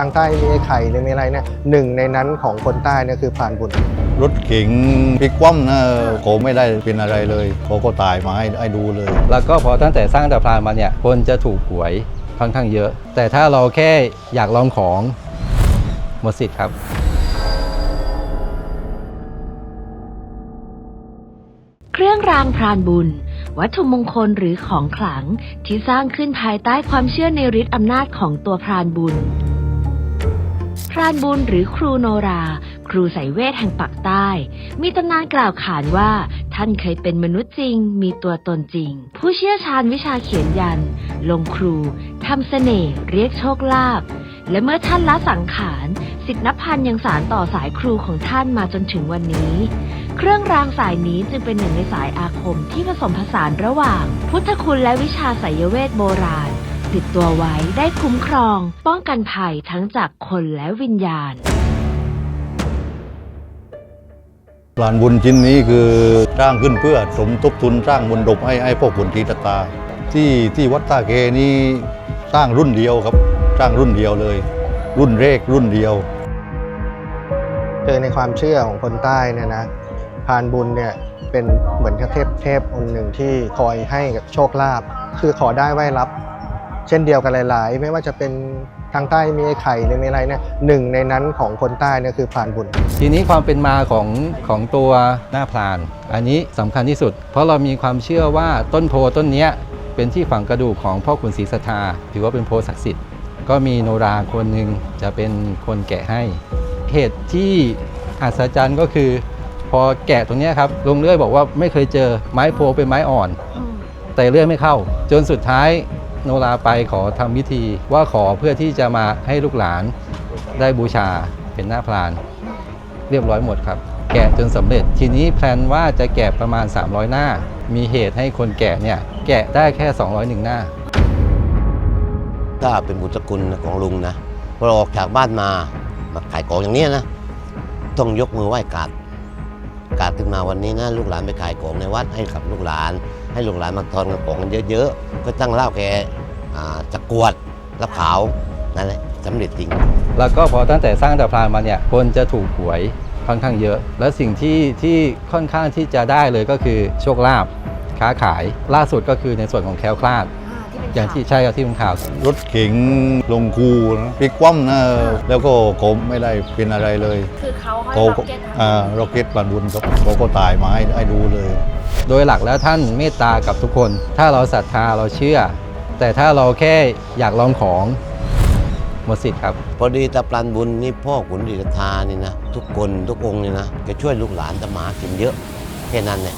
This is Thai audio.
ทางใต้มีไอ้ไข่หรือมีอะไรเนี่ยหนึ่งในนั้นของคนใต้เนี่ยคือพรานบุญ รถเก๋งพลิกคว่ำนะเขาไม่ได้เป็นอะไรเลยเขาก็ตายมาให้ให้ดูเลย แล้วก็พอตั้งแต่สร้างตะพรานมาเนี่ยคนจะถูกหวยค่อนข้างเยอะ แต่ถ้าเราแค่อยากลองของหมดสิทธิ์ครับเครื่องรางพรานบุญ วัตถุมงคลหรือของขลังที่สร้างขึ้นภายใต้ความเชื่อในฤทธิ์อำนาจของตัวพรานบุญ พรานบุญหรือครูโนรา ครูสายเวทแห่งปากใต้ มีตำนานกล่าวขานว่า ท่านเคยเป็นมนุษย์จริง มีตัวตนจริง ผู้เชี่ยวชาญวิชาเขียนยัน ลงครูทำเสน่ห์เรียกโชคลาภและเมื่อท่านละสังขารสิทธินพันธ์ยังสารต่อสายครูของท่านมาจนถึงวันนี้ เครื่องรางสายนี้จึงเป็นหนึ่งในสายอาคมที่ผสมผสานระหว่าง พุทธคุณและวิชาไสยเวทโบราณ ติดตัวไว้ได้คุ้มครอง ป้องกันภัยทั้งจากคนและวิญญาณปลานบุญชิ้นนี้คือสร้างขึ้นเพื่อสมทบทุนสร้างมนดบให้ให้พวกคนทีตะตา ที่ที่วัดตาเกนี้สร้างรุ่นเดียวครับ สร้างรุ่นเดียวเลย รุ่นแรกรุ่นเดียวคือในความเชื่อของคนใต้เนี่ยนะพรานบุญเนี่ยเป็นเหมือนกับเทพเทพองค์หนึ่งที่คอยให้กับโชคลาภคือขอได้ไหว้รับ เช่นเดียวกันหลาย ๆ ไม่ว่าจะเป็นทางใต้มีไอ้ไข่หรือมีอะไรเนี่ยหนึ่งในนั้นของคนใต้เนี่ยคือพรานบุญ ทีนี้ความเป็นมาของของตัวหน้าพราน อันนี้สำคัญที่สุด เพราะเรามีความเชื่อว่าต้นโพต้นเนี้ยเป็นที่ฝังกระดูกของพ่อขุนศรีสัทธาถือว่าเป็นโพศักดิ์สิทธิ์ก็มีโนราคนหนึ่งจะเป็นคนแกะให้ เหตุที่อัศจรรย์ก็คือ พอแกะตรงเนี้ยครับลุงเลื่อยบอกว่าไม่เคยเจอไม้โพเป็นไม้อ่อน แต่เลื่อยไม่เข้า จนสุดท้าย โนราไปขอทำพิธีว่าขอเพื่อที่จะมาให้ลูกหลานได้บูชาเป็นหน้าพราน เรียบร้อยหมดครับ แกะจนสำเร็จ ทีนี้แพลนว่าจะแกะประมาณ 300 หน้า มีเหตุให้คนแกะเนี่ยแกะได้แค่ 201 หน้า ถ้าเป็นบุตรกุลของลุงนะพอออกจากบ้านมามาขายของอย่างนี้นะ ต้องยกมือไหว้กราบาบขึ้นมาวันนี้นะลูกหลานไปขายของในวัดให้กับลูกหลาน ให้ลูกหลานมาทอนกระป๋องกันเยอะๆ ก็ตั้งเหล้าแกจะกวดเหล้าขาวนั่นแหละสำเร็จจริง แล้วก็พอตั้งแต่สร้างตะพรานมาเนี่ยคนจะถูกหวยค่อนข้างเยอะ และสิ่งที่ที่ค่อนข้างที่จะได้เลยก็คือโชคลาภค้าขายล่าสุดก็คือในส่วนของแคล้วคลาด อย่างที่ใช่ครับที่เป็นข่าว รถเก๋งลงคูนะพลิกคว่ำนะแล้วก็เขาไม่ได้เป็นอะไรเลยคือเขาห้อยเขาล็อกเก็ตอ่าร็อกเก็ตปลานบุญครับเขาก็ตายมาให้ให้ดูเลย โดยหลักแล้วท่านเมตตากับทุกคน ถ้าเราศรัทธาเราเชื่อ แต่ถ้าเราแค่อยากลองของหมดสิทธิ์ครับ พอดีตาปลันบุญนี่พ่อขุนศรีราชานี่นะ ทุกคนทุกองค์นี่นะแกช่วยลูกหลานตะหมากินเยอะแค่นั้นเนี่ย